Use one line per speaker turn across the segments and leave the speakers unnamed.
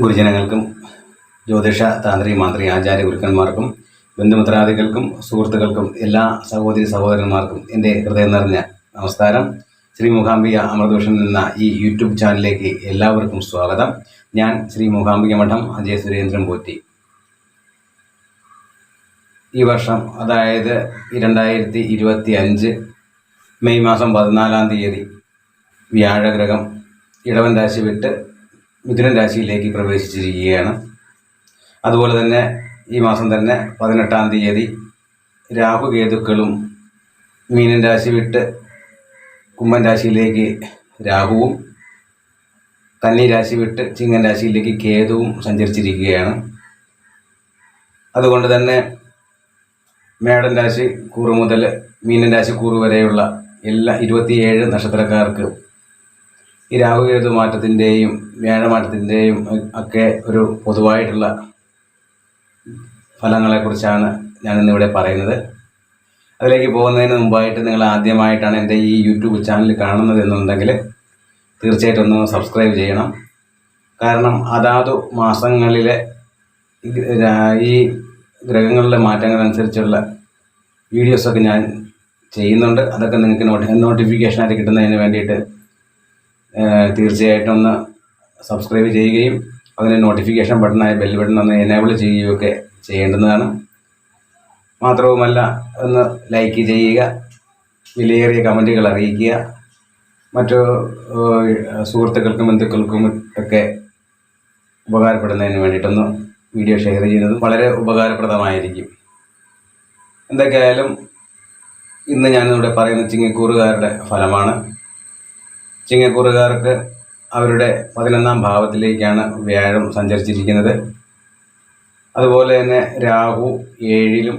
ഗുരുജനങ്ങൾക്കും ജ്യോതിഷ താന്ത്രി മാന്ത്രി ആചാര്യ ഗുരുക്കന്മാർക്കും ബന്ധുമിത്രാദികൾക്കും സുഹൃത്തുക്കൾക്കും എല്ലാ സഹോദരി സഹോദരന്മാർക്കും എന്റെ ഹൃദയം നിറഞ്ഞ നമസ്കാരം. ശ്രീ മൂകാംബിക അമൃതോഷൻ എന്ന ഈ യൂട്യൂബ് ചാനലിലേക്ക് എല്ലാവർക്കും സ്വാഗതം. ഞാൻ ശ്രീ മൂകാംബിക മഠം അജയ് സുരേന്ദ്രൻ പോറ്റി. ഈ വർഷം അതായത് രണ്ടായിരത്തി ഇരുപത്തി അഞ്ച് മെയ് മാസം പതിനാലാം തീയതി വ്യാഴഗ്രഹം ഇടവൻ രാശി വിട്ട് മിഥുനൻ രാശിയിലേക്ക് പ്രവേശിച്ചിരിക്കുകയാണ്. അതുപോലെ തന്നെ ഈ മാസം തന്നെ പതിനെട്ടാം തീയതി രാഹുകേതുക്കളും മീനൻ രാശി വിട്ട് കുംഭൻ രാശിയിലേക്ക് രാഹുവും കന്നി രാശി വിട്ട് ചിങ്ങൻ രാശിയിലേക്ക് കേതുവും സഞ്ചരിച്ചിരിക്കുകയാണ്. അതുകൊണ്ട് തന്നെ മേടൻ രാശി കൂറ് മുതൽ മീനൻ രാശി കൂറ് വരെയുള്ള എല്ലാ ഇരുപത്തിയേഴ് നക്ഷത്രക്കാർക്ക് ഈ രാഹുകേതു മാറ്റത്തിന്റെയും വ്യാഴമാറ്റത്തിന്റെയും ഒക്കെ ഒരു പൊതുവായിട്ടുള്ള ഫലങ്ങളെക്കുറിച്ചാണ് ഞാനിന്നിവിടെ പറയുന്നത്. അതിലേക്ക് പോകുന്നതിന് മുമ്പായിട്ട് നിങ്ങൾ ആദ്യമായിട്ടാണ് എന്റെ ഈ യൂട്യൂബ് ചാനൽ കാണുന്നത് എന്നുണ്ടെങ്കിൽ തീർച്ചയായിട്ടും ഒന്ന് സബ്സ്ക്രൈബ് ചെയ്യണം. കാരണം അതാതു മാസങ്ങളിലെ ഈ ഗ്ര- ഈ ഗ്രഹങ്ങളിലെ മാറ്റങ്ങളനുസരിച്ചുള്ള വീഡിയോസൊക്കെ ഞാൻ ചെയ്യുന്നുണ്ട്. അതൊക്കെ നിങ്ങൾക്ക് നോട്ടി നോട്ടിഫിക്കേഷനായിട്ട് കിട്ടുന്നതിന് വേണ്ടിയിട്ട് തീർച്ചയായിട്ടും ഒന്ന് സബ്സ്ക്രൈബ് ചെയ്യുകയും അതിന് നോട്ടിഫിക്കേഷൻ ബട്ടണായ ബെൽ ബട്ടൺ ഒന്ന് എനേബിൾ ചെയ്യുകയൊക്കെ ചെയ്യേണ്ടുന്നതാണ് മാത്രവുമല്ല ഒന്ന് ലൈക്ക് ചെയ്യുക വിലയേറിയ കമന്റുകൾ അറിയിക്കുക. മറ്റു സുഹൃത്തുക്കൾക്കും ബന്ധുക്കൾക്കും ഒക്കെ ഉപകാരപ്പെടുന്നതിന് വേണ്ടിയിട്ടൊന്ന് വീഡിയോ ഷെയർ ചെയ്യുന്നത് വളരെ ഉപകാരപ്രദമായിരിക്കും. എന്തൊക്കെയായാലും ഇന്ന് ഞാനിവിടെ പറയുന്ന ചിങ്ങക്കൂറുകാരുടെ ഫലമാണ്. ചിങ്ങക്കൂറുകാർക്ക് അവരുടെ പതിനൊന്നാം ഭാവത്തിലേക്കാണ് വ്യാഴം സഞ്ചരിച്ചിരിക്കുന്നത്. അതുപോലെ തന്നെ രാഹു ഏഴിലും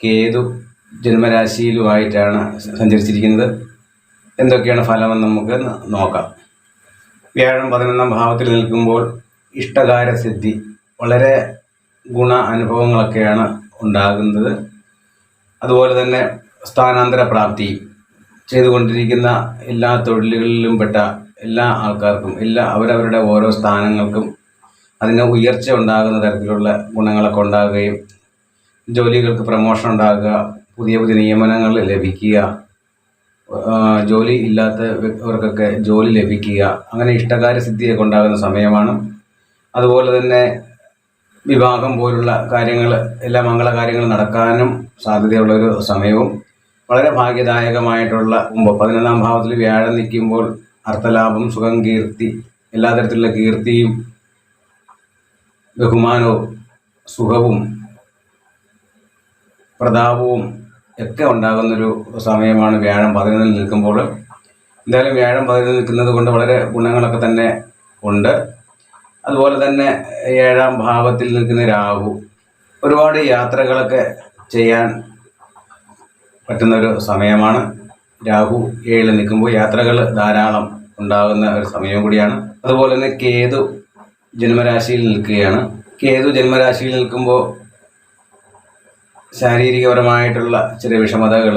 കേതു ജന്മരാശിയിലുമായിട്ടാണ് സഞ്ചരിച്ചിരിക്കുന്നത്. എന്തൊക്കെയാണ് ഫലമെന്ന് നമുക്ക് നോക്കാം. വ്യാഴം പതിനൊന്നാം ഭാവത്തിൽ നിൽക്കുമ്പോൾ ഇഷ്ടകാരസിദ്ധി വളരെ ഗുണ അനുഭവങ്ങളൊക്കെയാണ് ഉണ്ടാകുന്നത്. അതുപോലെ തന്നെ സ്ഥാനാന്തര പ്രാപ്തി ചെയ്തുകൊണ്ടിരിക്കുന്ന എല്ലാ തൊഴിലുകളിലും പെട്ട എല്ലാ ആൾക്കാർക്കും എല്ലാ അവരവരുടെ ഓരോ സ്ഥാനങ്ങൾക്കും അതിന് ഉയർച്ച ഉണ്ടാകുന്ന തരത്തിലുള്ള ഗുണങ്ങളൊക്കെ ഉണ്ടാകുകയും ജോലികൾക്ക് പ്രമോഷൻ ഉണ്ടാകുക പുതിയ പുതിയ നിയമനങ്ങൾ ലഭിക്കുക ജോലി ഇല്ലാത്തവർക്കൊക്കെ ജോലി ലഭിക്കുക അങ്ങനെ ഇഷ്ടകാര്യ സിദ്ധിയൊക്കെ ഉണ്ടാകുന്ന സമയമാണ്. അതുപോലെ തന്നെ വിവാഹം പോലുള്ള കാര്യങ്ങൾ എല്ലാ മംഗളകാര്യങ്ങൾ നടക്കാനും സാധ്യതയുള്ളൊരു സമയവും വളരെ ഭാഗ്യദായകമായിട്ടുള്ള കുംഭം പതിനൊന്നാം ഭാവത്തിൽ വ്യാഴം നിൽക്കുമ്പോൾ അർത്ഥലാഭം സുഖം കീർത്തി എല്ലാ തരത്തിലുള്ള കീർത്തിയും ബഹുമാനവും സുഖവും പ്രതാപവും ഒക്കെ ഉണ്ടാകുന്നൊരു സമയമാണ് വ്യാഴം പതിനൊന്നിൽ നിൽക്കുമ്പോൾ. എന്തായാലും വ്യാഴം പതിനൊന്നിൽ നിൽക്കുന്നത് കൊണ്ട് വളരെ ഗുണങ്ങളൊക്കെ തന്നെ ഉണ്ട്. അതുപോലെ തന്നെ ഏഴാം ഭാവത്തിൽ നിൽക്കുന്ന രാഹു ഒരുപാട് യാത്രകളൊക്കെ ചെയ്യാൻ പറ്റുന്ന ഒരു സമയമാണ്. രാഹു ഏഴിൽ നിൽക്കുമ്പോൾ യാത്രകൾ ധാരാളം ഉണ്ടാകുന്ന ഒരു സമയം കൂടിയാണ്. അതുപോലെ തന്നെ കേതു ജന്മരാശിയിൽ നിൽക്കുകയാണ്. കേതു ജന്മരാശിയിൽ നിൽക്കുമ്പോൾ ശാരീരികപരമായിട്ടുള്ള ചില വിഷമതകൾ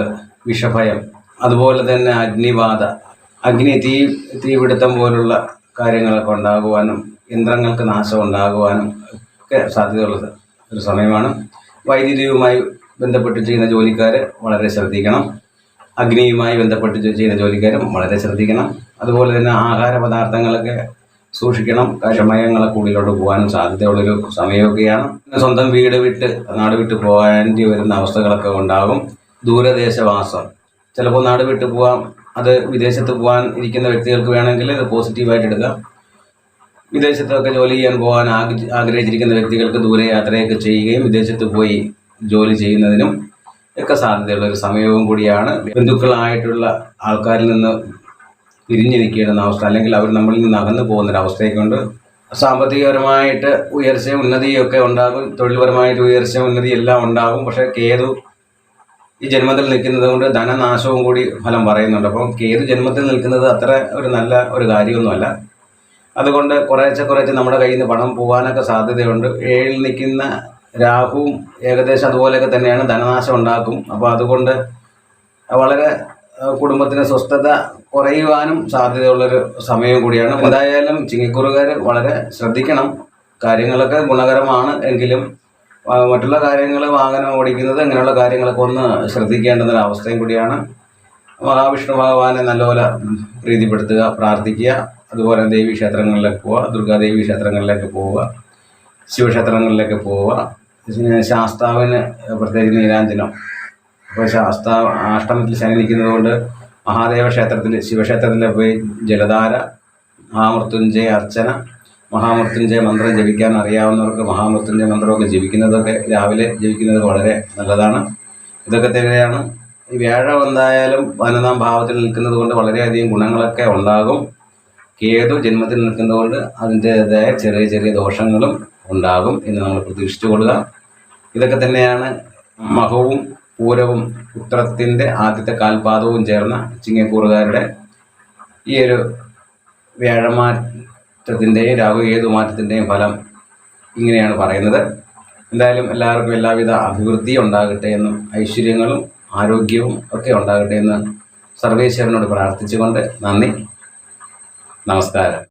വിഷഭയം അതുപോലെ തന്നെ അഗ്നിബാധ അഗ്നി തീ തീപിടുത്തം പോലുള്ള കാര്യങ്ങളൊക്കെ ഉണ്ടാകുവാനും യന്ത്രങ്ങൾക്ക് നാശം ഉണ്ടാകുവാനും ഒക്കെ സാധ്യതയുള്ളത് ഒരു സമയമാണ്. വൈദ്യുതിയുമായി ബന്ധപ്പെട്ട് ചെയ്യുന്ന ജോലിക്കാർ വളരെ ശ്രദ്ധിക്കണം. അഗ്നിയുമായി ബന്ധപ്പെട്ട് ചെയ്യുന്ന ജോലിക്കാരും വളരെ ശ്രദ്ധിക്കണം. അതുപോലെ തന്നെ ആഹാര പദാർത്ഥങ്ങളൊക്കെ സൂക്ഷിക്കണം. കഷമയങ്ങളൊക്കെ ഉള്ളിലോട്ട് പോകാനും സാധ്യതയുള്ളൊരു സമയമൊക്കെയാണ്. സ്വന്തം വീട് വിട്ട് നാട് വിട്ട് പോകേണ്ടി വരുന്ന അവസ്ഥകളൊക്കെ ഉണ്ടാകും. ദൂരദേശവാസം. ചിലപ്പോൾ നാട് വിട്ട് പോകാം അത് വിദേശത്ത് പോകാൻ ഇരിക്കുന്ന വ്യക്തികൾക്ക് വേണമെങ്കിൽ അത് പോസിറ്റീവായിട്ട് എടുക്കാം. വിദേശത്തൊക്കെ ജോലി ചെയ്യാൻ പോകാൻ ആഗ്രഹിച്ചിരിക്കുന്ന വ്യക്തികൾക്ക് ദൂരെ യാത്രയൊക്കെ ചെയ്യുകയും വിദേശത്ത് പോയി ജോലി ചെയ്യുന്നതിനും ഒക്കെ സാധ്യതയുള്ള ഒരു സമയവും കൂടിയാണ്. ബന്ധുക്കളായിട്ടുള്ള ആൾക്കാരിൽ നിന്ന് പിരിഞ്ഞിരിക്കേണ്ടുന്ന അവസ്ഥ അല്ലെങ്കിൽ അവർ നമ്മളിൽ നിന്ന് അകന്നു പോകുന്ന ഒരു അവസ്ഥയൊക്കെ ഉണ്ട് സാമ്പത്തികപരമായിട്ട് ഉയർച്ചയും ഉന്നതിയും ഒക്കെ ഉണ്ടാകും തൊഴിൽപരമായിട്ട് ഉയർച്ചയും ഉന്നതി എല്ലാം ഉണ്ടാകും. പക്ഷേ കേതു ഈ ജന്മത്തിൽ നിൽക്കുന്നത് കൊണ്ട് ധനനാശവും കൂടി ഫലം പറയുന്നുണ്ട്. അപ്പം കേതു ജന്മത്തിൽ നിൽക്കുന്നത് അത്ര ഒരു നല്ല ഒരു കാര്യമൊന്നുമല്ല. അതുകൊണ്ട് കുറേശ്ശെ കുറേശ്ശെ നമ്മുടെ കയ്യിൽ നിന്ന് പണം പോകാനൊക്കെ സാധ്യതയുണ്ട്. ഏഴിൽ നിൽക്കുന്ന രാഹുവും ഏകദേശം അതുപോലെയൊക്കെ തന്നെയാണ് ധനനാശം ഉണ്ടാക്കും. അപ്പോൾ അതുകൊണ്ട് വളരെ കുടുംബത്തിന് സ്വസ്ഥത കുറയുവാനും സാധ്യതയുള്ളൊരു സമയം കൂടിയാണ്. എന്തായാലും ചിങ്ങിക്കുറുകാർ വളരെ ശ്രദ്ധിക്കണം. കാര്യങ്ങളൊക്കെ ഗുണകരമാണ് എങ്കിലും മറ്റുള്ള കാര്യങ്ങൾ വാഹനം ഓടിക്കുന്നത് അങ്ങനെയുള്ള കാര്യങ്ങളൊക്കെ ഒന്ന് ശ്രദ്ധിക്കേണ്ടുന്ന അവസ്ഥയും കൂടിയാണ്. മഹാവിഷ്ണു ഭഗവാനെ നല്ലപോലെ പ്രീതിപ്പെടുത്തുക പ്രാർത്ഥിക്കുക. അതുപോലെ ദേവീ ക്ഷേത്രങ്ങളിലേക്ക് പോവുക ദുർഗാദേവി ക്ഷേത്രങ്ങളിലേക്ക് പോവുക. ശിവക്ഷേത്രങ്ങളിലേക്ക് പോവുക. ശാസ്താവിന് പ്രത്യേകിച്ച് നീരാഞ്ജനം അപ്പോൾ ശാസ്താവ് അഷ്ടമത്തിൽ ശനി നിൽക്കുന്നത് കൊണ്ട് മഹാദേവ ക്ഷേത്രത്തിൽ ശിവക്ഷേത്രത്തിൽ പോയി ജലധാര മഹാമൃത്യുഞ്ജയ അർച്ചന മഹാമൃത്യുഞ്ജയ മന്ത്രം ജപിക്കാൻ അറിയാവുന്നവർക്ക് മഹാമൃത്യുഞ്ജയ മന്ത്രമൊക്കെ ജപിക്കുന്നതൊക്കെ രാവിലെ ജപിക്കുന്നത് വളരെ നല്ലതാണ്. ഇതൊക്കെ തന്നെയാണ്. വ്യാഴം എന്തായാലും പതിനൊന്നാം ഭാവത്തിൽ നിൽക്കുന്നത് കൊണ്ട് വളരെയധികം ഗുണങ്ങളൊക്കെ ഉണ്ടാകും. കേതു ജന്മത്തിൽ നിൽക്കുന്നതുകൊണ്ട് അതിന്റെതായ ചെറിയ ചെറിയ ദോഷങ്ങളും ഉണ്ടാകും എന്ന് നമ്മൾ പ്രതീക്ഷിച്ചു കൊള്ളുക. ഇതൊക്കെ തന്നെയാണ് മഹവും പൂരവും ഉത്രത്തിന്റെ ആദ്യത്തെ കാൽപാദവും ചേർന്ന ചിങ്ങക്കൂറുകാരുടെ ഈ ഒരു വ്യാഴമാറ്റത്തിന്റെയും രാഹുകേതു മാറ്റത്തിന്റെയും ഫലം ഇങ്ങനെയാണ് പറയുന്നത്. എന്തായാലും എല്ലാവർക്കും എല്ലാവിധ അഭിവൃദ്ധി ഉണ്ടാകട്ടെ എന്നും ഐശ്വര്യങ്ങളും ആരോഗ്യവും ഒക്കെ ഉണ്ടാകട്ടെ എന്ന് സർവേശ്വരനോട് പ്രാർത്ഥിച്ചുകൊണ്ട് നന്ദി. നമസ്കാരം.